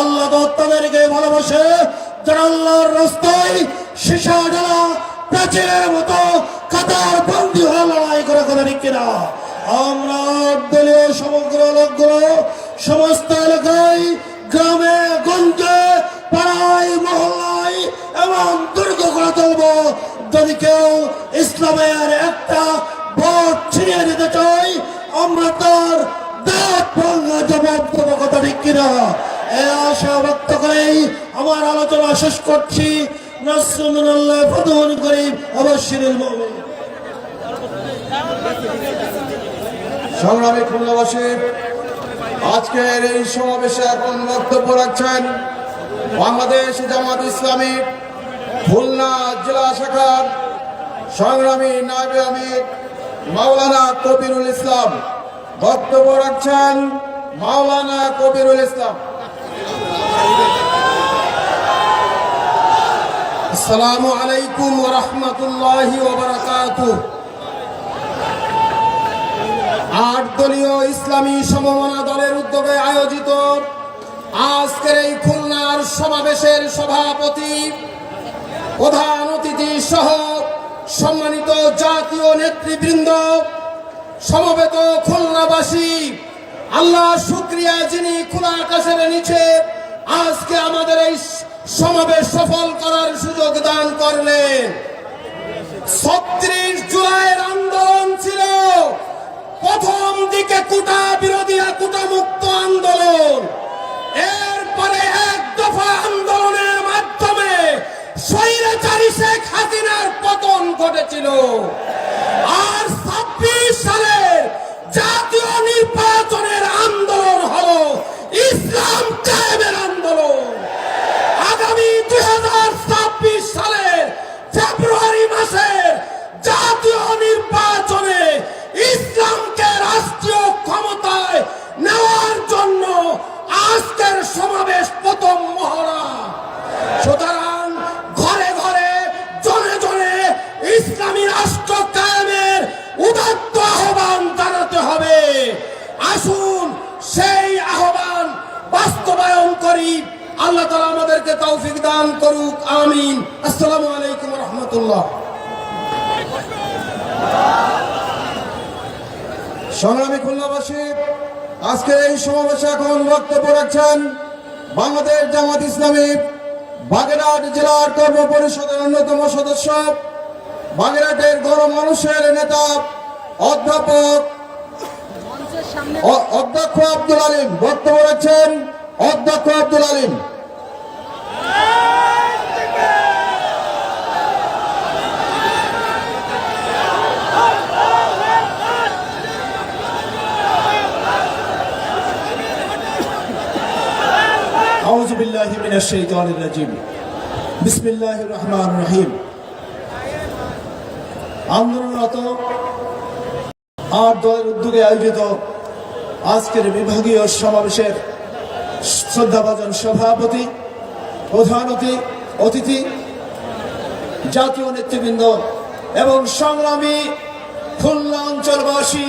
আল্লাহ তো তাদেরকে ভালোবাসে। যারা আল্লাহর রাস্তায় সীসা ঢালা প্রাচীরের মতো কাতার বন্দি হয়ে লড়াই করে করে ঠিক আমরা দলীয় সমগ্র লোকগুলো সমস্ত এলাকায়, গ্রামে, গঞ্জে, পাড়ায়, মহল্লায় এবং দুর্গ করে তুলব। যদি কেউ ইসলামের একটা ভোট ছিনিয়ে নিতে চাই আমরা তার আমার আলোচনা শেষ করছি অবশ্যই সংগ্রামী খুলনাবাসী, আজকের এই সমাবেশে এখন বক্তব্য রাখছেন বাংলাদেশ জামাত ইসলামী, খুলনা জেলা শাখার সংগ্রামী নায়বে আমির মাওলানা কবিরুল ইসলাম। বক্তব্য রাখছেন মাওলানা কবিরুল ইসলাম। আসসালামু আলাইকুম ওয়া রাহমাতুল্লাহি ওয়া আট দলীয় ইসলামী সমমনা দলের উদ্যোগে আয়োজিত আজকের এই খুলনার সমাবেশের সভাপতি প্রধান অতিথি সহ সম্মানিত জাতীয় নেতৃবৃন্দ সমবেত খুলনাবাসী, আল্লাহ শুক্রিয়া যিনি খোলা আকাশের নিচে আজকে আমাদের এই সমাবেশ সফল করার সুযোগ দান করলেন। ছত্রিশ জুলাইয়ের আন্দোলন ছিল। প্রথম দিকে কুটা বিরোধী কুটা মুক্ত আন্দোলন। এরপরে এক দফা আন্দোলনের স্বৈরাচারী শেখ হাসিনার পতন ঘটেছিল। আর ছাব্বিশ সালের জাতীয় নির্বাচনের আন্দোলন হলো ইসলাম তৌফিক দান করুক, আমিন। আসসালামু আলাইকুম রহমতুল্লাহ। সংগ্রামী খুলনাবাসী, আজকে এই সমাবেশে এখন বক্তব্য রাখছেন বাংলাদেশ জামাত ইসলামী, বাগেরহাট জেলার কর্ম পরিষদের অন্যতম সদস্য, বাগেরহাটের গণমানুষের নেতা, অধ্যাপক অধ্যক্ষ আব্দুল আলিম। বক্তব্য রাখছেন অধ্যক্ষ আব্দুল আলিম। أعوذ بالله من الشيطان الرجيم بسم الله الرحمن الرحيم আন্দোলনরত আট দলের উদ্যোগে আয়োজিত আজকের বিভাগীয় সমাবেশের শ্রদ্ধাভাজন সভাপতি প্রধান অতি- অতিথি জাতীয় নেতৃবৃন্দ এবং সংগ্রামী খুলনা অঞ্চলবাসী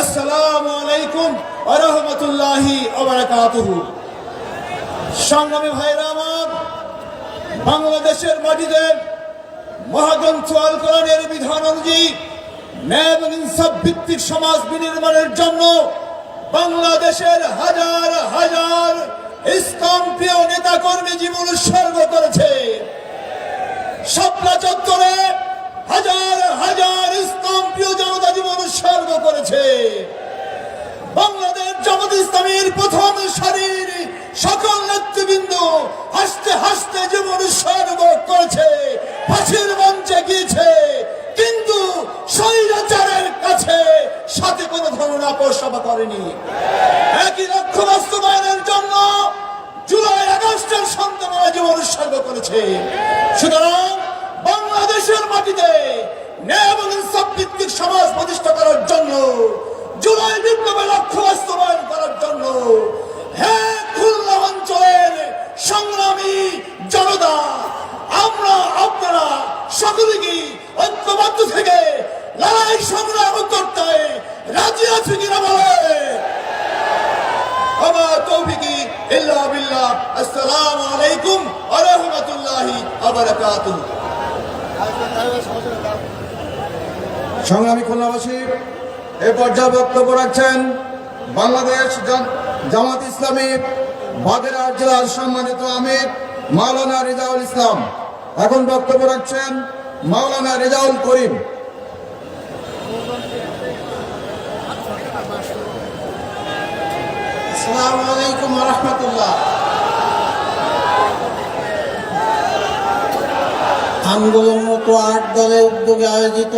আসসালামু আলাইকুম আরহামতুল্লাহি ওবারাকাতুহু সংগ্রামী ভাইরা আমার, বাংলাদেশের মাটিতে মহাগ্রন্থ আল কোরআনের বিধান অনুযায়ী ন্যায় এবং ইনসাফ ভিত্তিক সমাজ বিনির্মাণের জন্য বাংলাদেশের হাজার হাজার ইসলাম প্রিয় নেতা কর্মী জীবন উৎসর্গ করেছে। শাপলা চত্বরে হাজার হাজার ইসলাম প্রিয় জনতা জীবন উৎসর্গ করেছে। বাংলাদেশ জামাত ইসলামের প্রথম সারির সকল নেতৃবৃন্দ হাসতে হাসতে জীবন উৎসর্গ করেছে। ফাঁসির মঞ্চে গিয়েছে। কিন্তু স্বৈরাচারের কাছে সাথে কোনো ধরনের আপোষবা করেনি। একই লক্ষ্য বাস্তবায়নের জন্য জুলাই আগস্টের সন্তানরা জীবন উৎসর্গ করেছে। সুতরাং বাংলাদেশের মাটিতে ন্যায় এবং ইনসাফ ভিত্তিক সমাজ প্রতিষ্ঠা করার জন্য, জুলাই বিপ্লবের লক্ষ্য বাস্তবায়ন করার জন্য হ্যাঁ অঞ্চলের সংগ্রামী জনতা, আমরা, আপনারা সকলে কি ঐক্যবদ্ধ থেকে লড়াই সংগ্রাম করতে রাজি আছে কিনা বলে। আসসালামু আলাইকুম সংগ্রামী খুলনাবাসী, এ পর্যায়ে বক্তব্য রাখছেন বাংলাদেশ জামাত ইসলামী বাগেরহাট জেলার সম্মানিত আমির মাওলানা রেজাউল ইসলাম। এখন বক্তব্য রাখছেন মাওলানা রেজাউল করিম। আসসালামু আট দলের উদ্যোগে আয়োজিত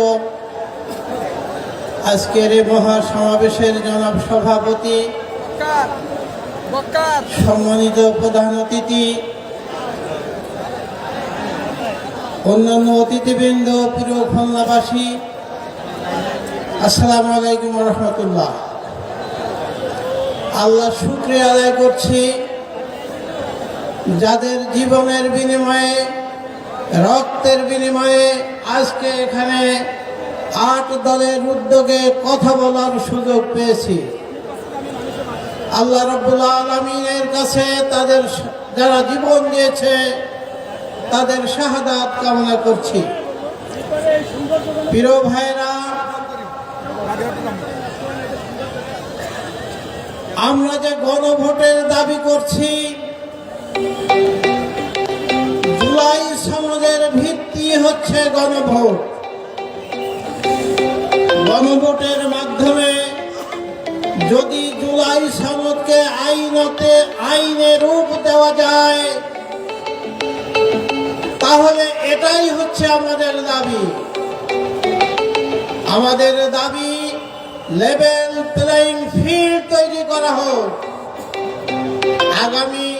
আজকের এই মহাসমাবেশের জনাব সভাপতি সম্মানিত প্রধান অতিথি, অন্যান্য অতিথিবৃন্দ, প্রিয় খুলনাবাসী, আসসালামু আলাইকুম রহমতুল্লাহ। আল্লাহ শুক্রিয়া আদায় করছি, যাদের জীবনের বিনিময়ে, রক্তের বিনিময়ে আজকে এখানে আট দলের উদ্যোগে কথা বলার সুযোগ পেয়েছি। আল্লাহ রব্বুল আলমিনের কাছে তাদের যারা জীবন দিয়েছে, তাদের শাহাদাত কামনা করছি। প্রিয় ভাইরা আমরা যে গণভোটের দাবি করছি, জুলাই সমাজের ভিত্তি হচ্ছে গণভোট। গণভোটের মাধ্যমে যদি জুলাই সনদকে আইনতে, আইনে রূপ দেওয়া যায়, তাহলে এটাই হচ্ছে আমাদের দাবি। আমাদের দাবি লেভেল প্লেইং ফিল্ড তৈরি করা হোক। আগামী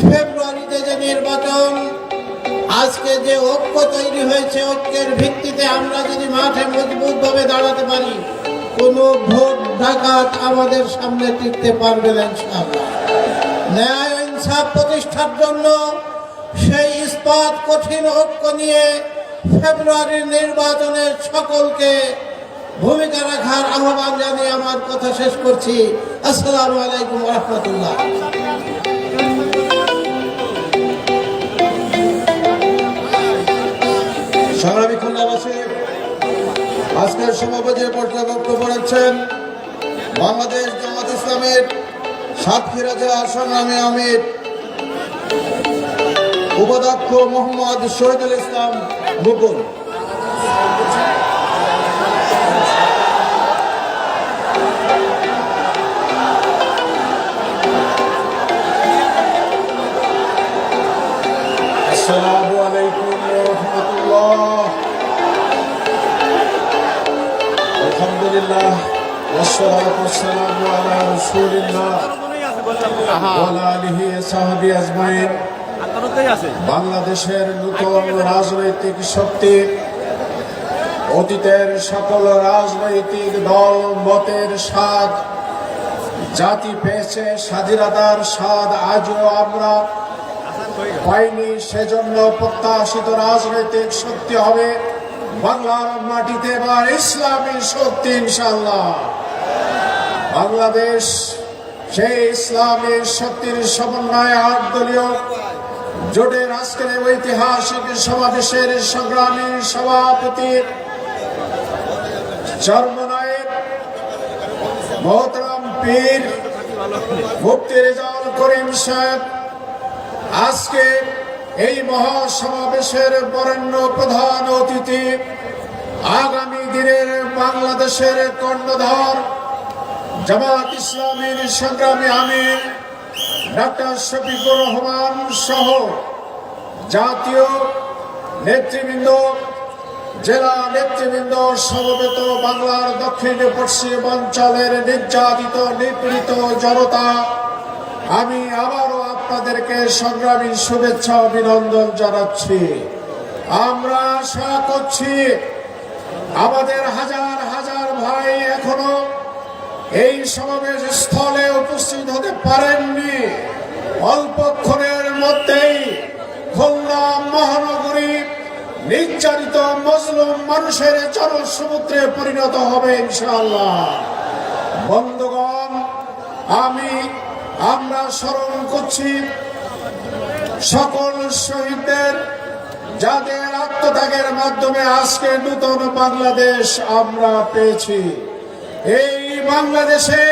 ফেব্রুয়ারিতে যে নির্বাচন, আজকে যে ঐক্য তৈরি হয়েছে, ঐক্যের ভিত্তিতে আমরা যদি মাঠে মজবুতভাবে দাঁড়াতে পারি কোনো ভোট ডাকাত আমাদের সামনে টিকতে পারবে না ইনশাআল্লাহ। ন্যায় ইনসাফ প্রতিষ্ঠার জন্য সেই ইস্পাত কঠিন ঐক্য নিয়ে ফেব্রুয়ারির নির্বাচনের সকলকে ভূমিকা রাখার আহ্বান জানিয়ে আমার কথা শেষ করছি। আসসালামু আলাইকুম রহমতুল্লাহ। সংগ্রামী খুলনাবাসী আজকের সভাপতির পর্যায়ে বক্তব্য রাখছেন বাংলাদেশ জামাত ইসলামের সাতক্ষীরা জেলার সংগ্রামী আমির উপাধ্যক্ষ মোহাম্মদ শহীদুল ইসলাম মুকুল السلام عليكم ورحمة الله لله والصلاة والسلام على رسول الله وعلى آله وصحبه أجمعين বাংলাদেশের নতুন রাজনৈতিক শক্তি অতীতের সকল রাজনৈতিক দল মতের স্বাদ জাতি পেয়েছে স্বাধীনতার স্বাদ আজও আমরা পাইনি সেজন্য প্রত্যাশিত রাজনৈতিক শক্তি হবে বাংলার মাটিতে এবার ইসলামী শক্তি ইনশাল্লাহ বাংলাদেশ সেই ইসলামের শক্তির সমন্বয়ে আট দলীয় জোটের আজকের ঐতিহাসিক সমাবেশের সংগ্রামী সভাপতি চর্মনায়ের মোহতরাম পীর মুক্তি রেজাউল করিম সাহেব আজকে এই মহাসমাবেশের বরেণ্য প্রধান অতিথি আগামী দিনের বাংলাদেশের কর্ণধার জামাত ইসলামীর সংগ্রামী আমির ডাক্তার শফিকুর রহমান সহ জাতীয় নেতৃবৃন্দ, জেলা নেতৃবৃন্দ সমবেত বাংলার দক্ষিণ পশ্চিম অঞ্চলের নির্যাতিত নিপীড়িত জনতা, আমি আবারও আপনাদেরকে সংগ্রামী শুভেচ্ছা অভিনন্দন জানাচ্ছি। আমরা আশা করছি আমাদের হাজার হাজার ভাই এখনও এই সমাবেশ স্থলে উপস্থিত হতে পারেননি। অল্পক্ষণের মধ্যেই খুলনা মহানগরী নির্যাতিত মজলুম মানুষের জনসমুদ্রে পরিণত হবে ইনশাআল্লাহ। বন্ধুগণ, আমি আমরা স্মরণ করছি সকল শহীদদের যাদের আত্মত্যাগের মাধ্যমে আজকে নূতন বাংলাদেশ আমরা পেয়েছি। এই বাংলাদেশে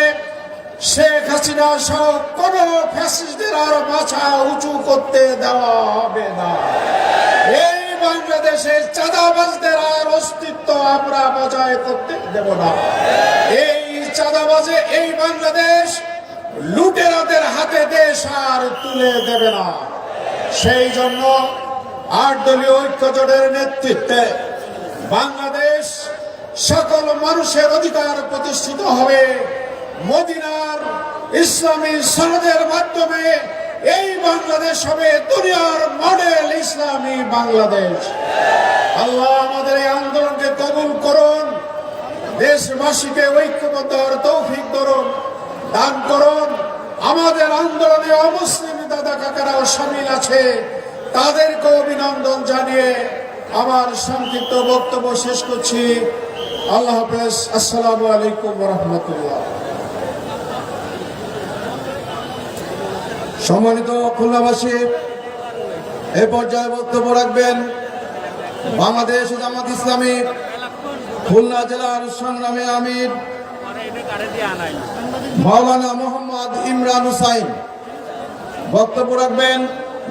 শেখ হাসিনা সহ কোন ফ্যাসিস্টদের আর মাথা উঁচু করতে দেওয়া হবে না। এই বাংলাদেশে চাঁদাবাজদের আর অস্তিত্ব আমরা বজায় করতে দেব না। এই চাঁদাবাজে এই বাংলাদেশ লুটেরাদের হাতে দেশ আর তুলে দেবে না। সেই জন্য আট দলীয় ঐক্য জোটের নেতৃত্বে বাংলাদেশ সকল মানুষের অধিকার প্রতিষ্ঠিত হবে। মদিনার ইসলামী সনদের মাধ্যমে এই বাংলাদেশ হবে দুনিয়ার মডেল ইসলামী বাংলাদেশ। আল্লাহ আমাদের এই আন্দোলনকে কবুল করুন। দেশবাসীকে ঐক্যবদ্ধ তৌফিক ধরুন দান করুন। আমাদের আন্দোলনে অমুসলিম দাদা কাকারাও সামিল আছে। তাদেরকে অভিনন্দন জানিয়ে আমার সংক্ষিপ্ত বক্তব্য শেষ করছি। আল্লাহ হাফেজ, আসসালামু আলাইকুম রহমতুল্লাহ সম্মানিত খুলনাবাসী এই পর্যায়ে বক্তব্য রাখবেন বাংলাদেশ জামাত ইসলামী, খুলনা জেলার সংগ্রামী আমির মাওলানা মোহাম্মদ ইমরান হুসাইন বক্তব্য রাখবেন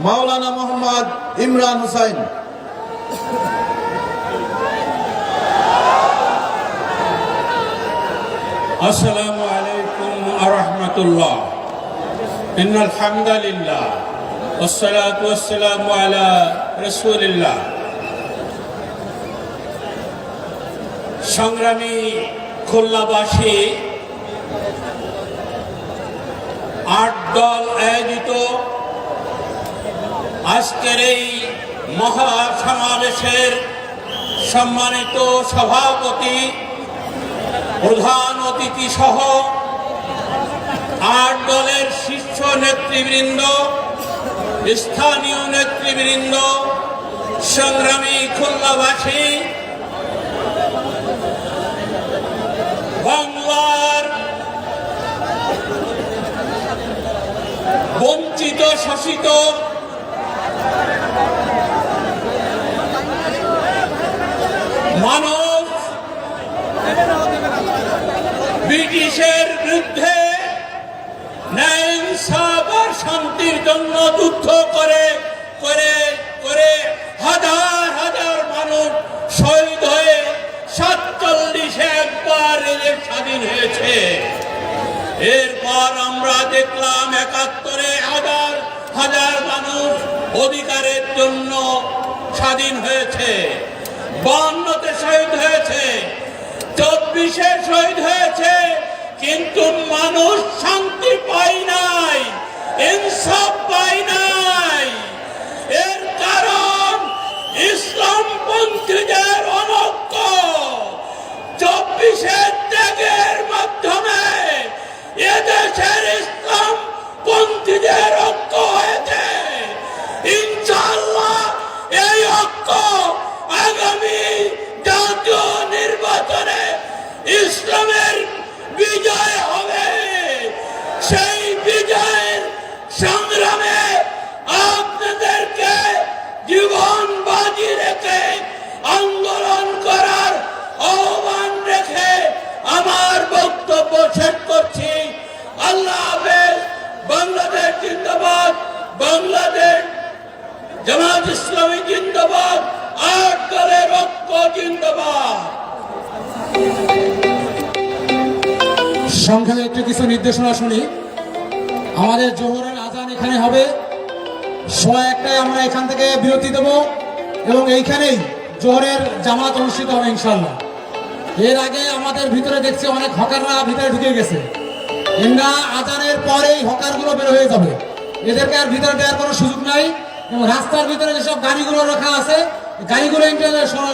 মাওলানা মোহাম্মদ ইমরান হুসাইন السلام عليكم ورحمة الله إن الحمد لله والصلاة والسلام على رسول الله সংগ্রামী খুলনাবাসী আট দল আয়োজিত। আজকের এই মহা সমাবেশের সম্মানিত সভাপতি, প্রধান অতিথি সহ আট দলের শীর্ষ নেতৃবৃন্দ, স্থানীয় নেতৃবৃন্দ, সংগ্রামী খুলনাবাসী, বাংলার শোষিত মানব ব্রিটিশের বিরুদ্ধে ন্যায় আর শান্তির জন্য যুদ্ধ করে করে করে হাজার হাজার মানুষ শহীদ হয়ে সাতচল্লিশে একবার স্বাধীন হয়েছে। এরপর আমরা দেখলাম একাত্তরে অধিকারের জন্য স্বাধীন হয়েছে। বান্নতে শহীদ হয়েছে চব্বিশে শহীদ হয়েছে কিন্তু মানুষ শান্তি পাই নাই ইনসাফ পাই নাই এর কারণ ইসলামপন্থীদের অনক্য চব্বিশের ত্যাগের মাধ্যমে এদেশের ইসলাম পন্থীদের ঐক্য হয়েছে ইনশাল্লাহ এই ঐক্য আগামী জাতীয় নির্বাচনে ইসলামের বিজয় হবে সেই বিজয়ের সংগ্রামে আপনাদেরকে জীবন বাজি রেখে আন্দোলন করার আহ্বান রেখে আমার বক্তব্য শেষ করছি আল্লাহ হাফেজ বাংলাদেশ জিন্দাবাদ বাংলাদেশ জামাত ইসলামী জিন্দাবাদ আট দলের ঐক্য জিন্দাবাদ। সংক্ষেপে একটু কিছু নির্দেশনা শুনি। আমাদের জোহরের আজান এখানে হবে। সোয়া একটায় আমরা এখান থেকে বিরতি দেব এবং এইখানেই জোহরের জামাত অনুষ্ঠিত হবে ইনশাল্লাহ এর আগে আমাদের ভিতরে দেখছি অনেক হকাররা ভিতরে ঢুকে গেছে। এরা আজানের পরেই হকারগুলো বের হয়ে যাবে। এদেরকে আর ভিতরে দেওয়ার কোনো সুযোগ নাই এবং রাস্তার ভিতরে যেসব গাড়িগুলো রাখা আছে, গাড়িগুলো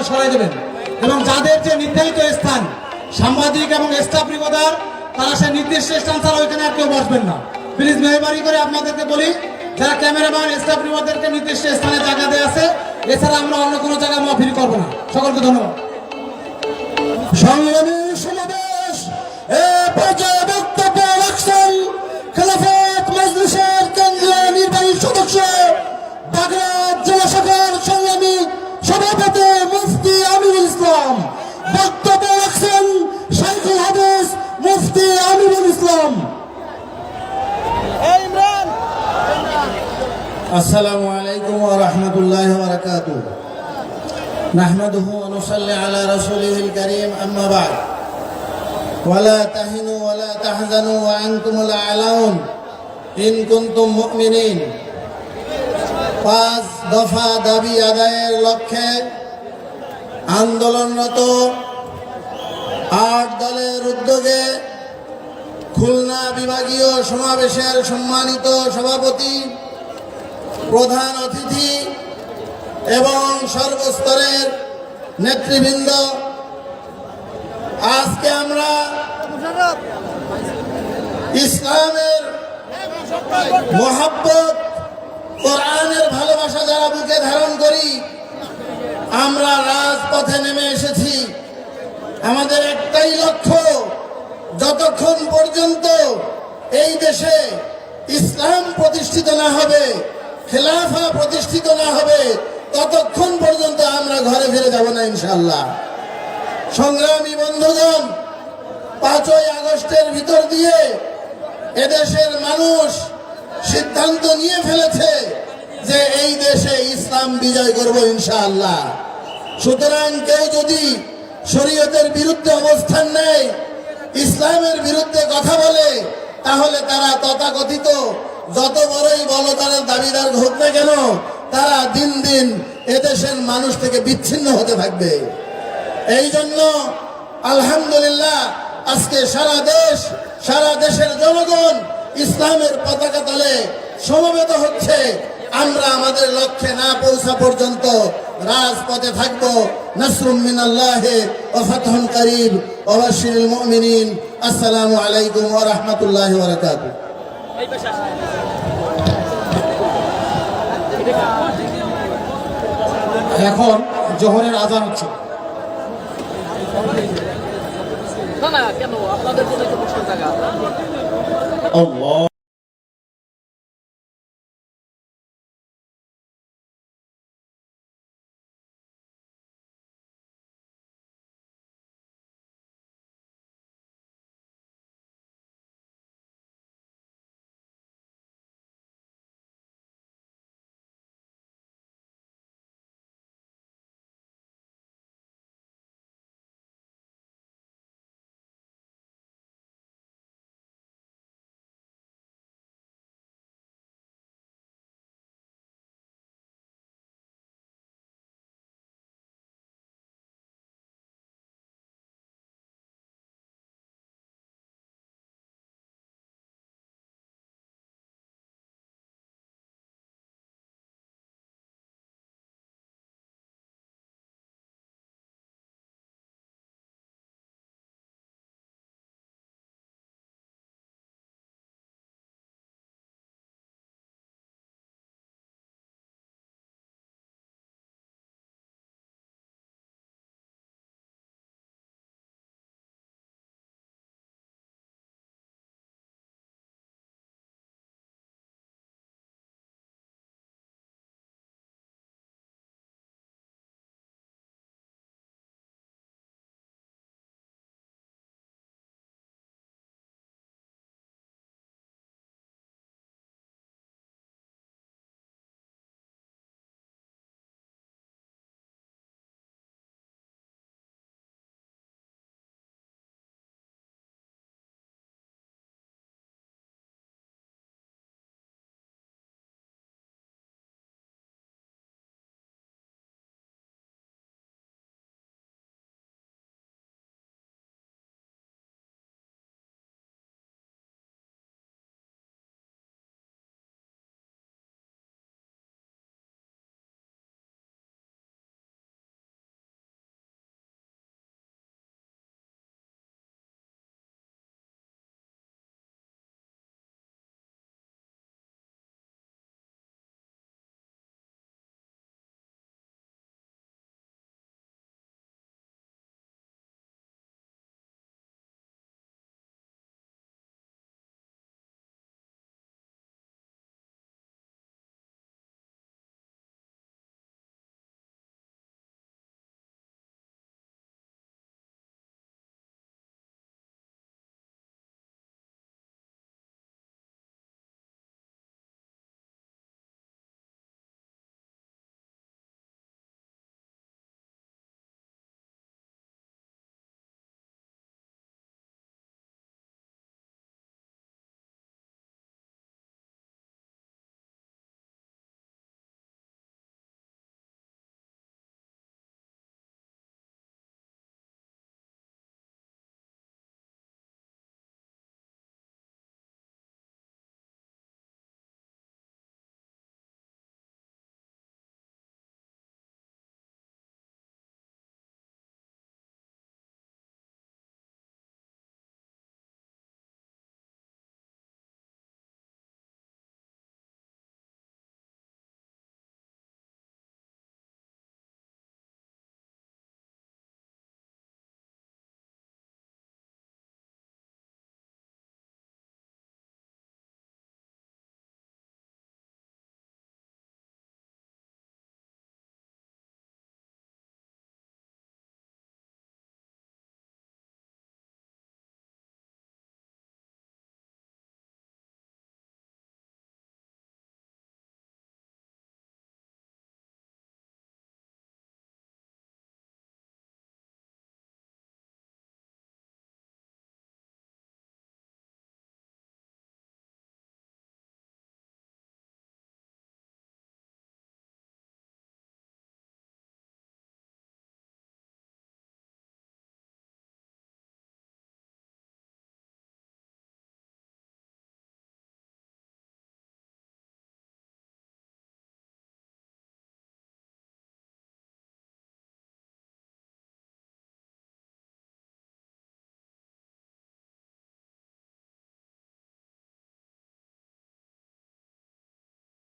সরাই দেবেন। এবং যাদের যে নির্ধারিত স্থান, সাংবাদিক এবং স্টাফ রিপোর্টার, তারা সেই নির্দিষ্ট স্থান ছাড়া ওইখানে আর কেউ বসবেন না। প্লিজ মেহরবানি করে আপনাদেরকে বলি, যারা ক্যামেরাম্যান স্টাফ রিপোর্টারকে নির্দিষ্ট স্থানে জায়গা দেওয়া আছে, এছাড়া আমরা অন্য কোনো জায়গায় মহফিল করব না। সকলকে ধন্যবাদ। সংগ্রামী সমাবেশ, এ পর্যায়ে আমিরুল ইসলাম। আসসালামু আলাইকুম ওয়া রাহমাতুল্লাহি ওয়া বারাকাতুহু। নাহমাদুহু ওয়া নুসাল্লি আলা রাসূলিহিল কারীম আম্মা বা'দ। ولا تهنوا ولا تحزنوا وأنتم الأعلون إن كنتم مؤمنين পাঁচ দফা দাবি আদায়ের লক্ষ্যে আন্দোলনরত আট দলের উদ্যোগে খুলনা বিভাগীয় সমাবেশের সম্মানিত সভাপতি, প্রধান অতিথি এবং সর্বস্তরের নেতৃবৃন্দ, আজকে আমরা ইসলামের মোহাব্বত, কোরআনের ভালোবাসা যারা বুকে ধারণ করি, আমরা রাজপথে নেমে এসেছি। আমাদের একটাই লক্ষ্য যতক্ষণ পর্যন্ত এই দেশে ইসলাম প্রতিষ্ঠিত না হবে, খেলাফা প্রতিষ্ঠিত না হবে, ততক্ষণ পর্যন্ত আমরা ঘরে ফিরে যাব না ইনশাল্লাহ সংগ্রামী বন্ধুগণ, পাঁচই আগস্টের ভিতর দিয়ে এদেশের মানুষ সিদ্ধান্ত নিয়ে ফেলেছে যে এই দেশে ইসলাম বিজয় করব ইনশাআল্লাহ। সুতরাং কেউ যদি শরীয়তের বিরুদ্ধে অবস্থান নেয় ইসলামের বিরুদ্ধে কথা বলে, তাহলে তারা তথাকথিত যত বড়ই বলতারের দাবিদার হোক না কেন, তারা দিন দিন এদেশের মানুষ থেকে বিচ্ছিন্ন হতে থাকবে। এই জন্য আলহামদুলিল্লাহ আজকে সারা দেশ, সারা দেশের জনগণ ইসলামের পতাকা তলে সমবেত হচ্ছে। আমরা আমাদের লক্ষ্যে না পৌঁছা পর্যন্ত রাজপথে থাকব। নাসরুম মিনাল্লাহ ও ফাতহুন করিব ওবাশিরুল মুমিনিন। আসসালামু আলাইকুম ওয়া রাহমাতুল্লাহি ওয়া বারাকাতুহু। এখন জোহরের আজান হচ্ছে। না না কেন? আপনাদের জন্য বসার জায়গা। আল্লাহ।